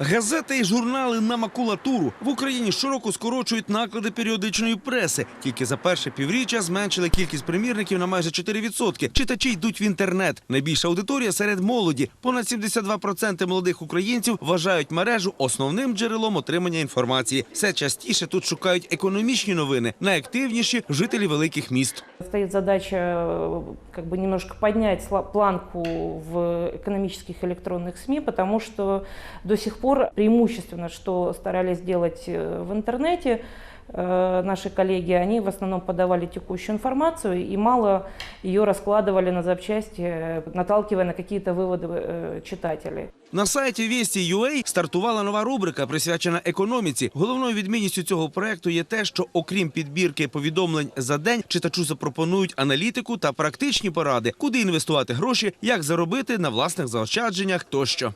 Газети і журнали на макулатуру в Україні щороку скорочують наклади періодичної преси. Тільки за перше півріччя зменшили кількість примірників на майже 4%. Читачі йдуть в інтернет. Найбільша аудиторія серед молоді. Понад 72% молодих українців вважають мережу основним джерелом отримання інформації. Все частіше тут шукають економічні новини, найактивніші жителі великих міст. Стоит задача э, как бы немножко поднять сла- планку в экономических электронных СМИ, потому что до сих пор преимущественно, что старались делать э, в интернете, э, наши коллеги, они в основном подавали текущую информацию и мало ее раскладывали на запчасти, э, наталкивая на какие-то выводы э, читателей. На сайті Вісті.UA стартувала нова рубрика, присвячена економіці. Головною відмінністю цього проекту є те, що окрім підбірки повідомлень за день, читачу запропонують аналітику та практичні поради, куди інвестувати гроші, як заробити на власних заощадженнях тощо.